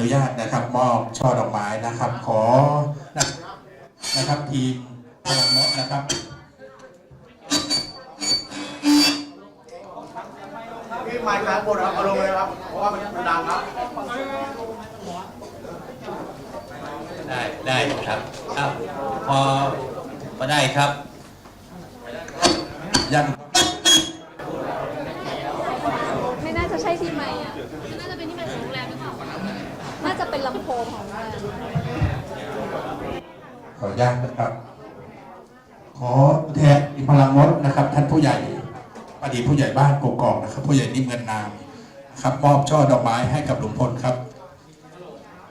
นุญาตนะครับ มอบช่อดอกไม้นะครับ ขอนะครับทีมพลังมดนะครับพี่ไมค์ครับบนครับเอาลงเลยครับเพราะว่ามันดังครับได้ได้ครับอ้าวพอพอได้ครับยัง ไม่น่าจะใช่ที่ใหม่อะ น่าจะเป็นที่ใหม่ของโรงแรมหรือเปล่า น่าจะ เป็นลำโพงของโรงแรมขออนุญาตนะครับ ขอแทนทีมพลังมดนะครับ ท่านผู้ใหญ่อดีตผู้ใหญ่บ้านกกอกนะครับ ผู้ใหญ่นิ่มเงินนามนะครับมอบช่อดอกไม้ให้กับหลุงพลครับ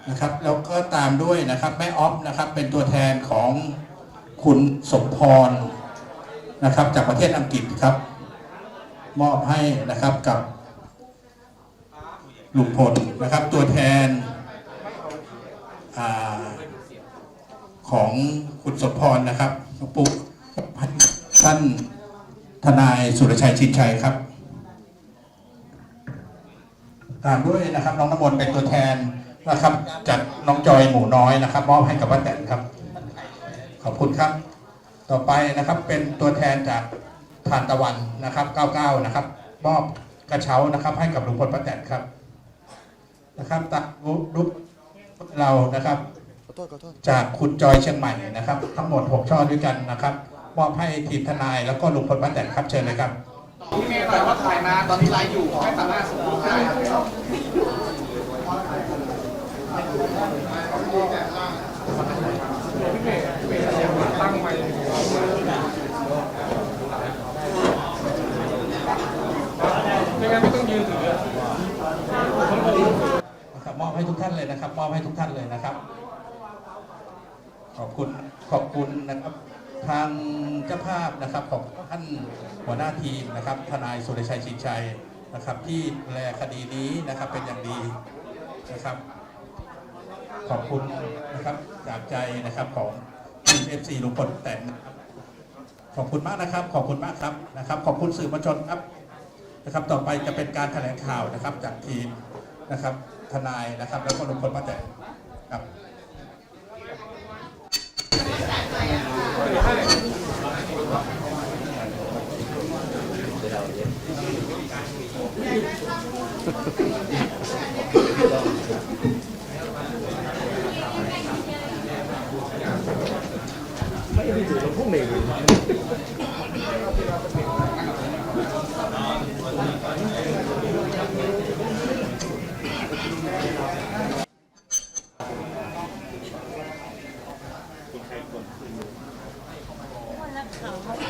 นะครับแล้วก็ตามด้วยนะครับแม่ออฟนะครับ เป็นตัวแทนของคุณสมพรนะครับ จากประเทศอังกฤษครับ มอบให้นะครับกับลุงพลนะครับ ตัวแทน ของคุณสมพรนะครับปุ๊กท่านทนายสุรชัยชินชัยครับ ตามด้วยนะครับ น้องน้ำมนต์เป็นตัวแทนนะครับจากน้องจอยหมูน้อยนะครับมอบให้กับป้าแตนครับ ขอบคุณครับ ต่อไปนะครับเป็นตัวแทนจากทานตะวันนะครับ 99 นะครับมอบกระเช้านะครับให้กับลุงพลป้าแตนครับนะครับตักรุป เรานะครับจากคุณจอยเชียงใหม่นะครับ ทั้งหมด 6 ช่อด้วยกันนะครับมอบให้ทีมทนายแล้วก็ลุงพลป้าแตนครับเชิญเลยครับพี่เมย์หน่อยว่าถ่ายมาตอนนี้ไลฟ์อยู่ไม่สามารถส่งรูปได้ครับนะครับ มอบให้ทุกท่านเลยนะครับมอบให้ทุกท่านเลยนะครับ ขอบคุณขอบคุณนะครับทางเจ้าภาพนะครับของท่านหัวหน้าทีมนะครับ ทนายสุรชัยชินชัยนะครับ ที่แลคดีนี้นะครับเป็นอย่างดีนะครับ ขอบคุณนะครับจากใจนะครับของทีมเอฟซีลุงพลแต่งนะครับขอบคุณมากนะครับ ขอบคุณมากครับนะครับ ขอบคุณสื่อมวลชนครับนะครับ ต่อไปจะเป็นการแถลงข่าวนะครับจากทีมนะครับ ทนายนะครับ แล้วก็ลุงพลป้าแตนครับวันนักข่าวเขาตั้งอะไรตรงนั้ นไม่รู้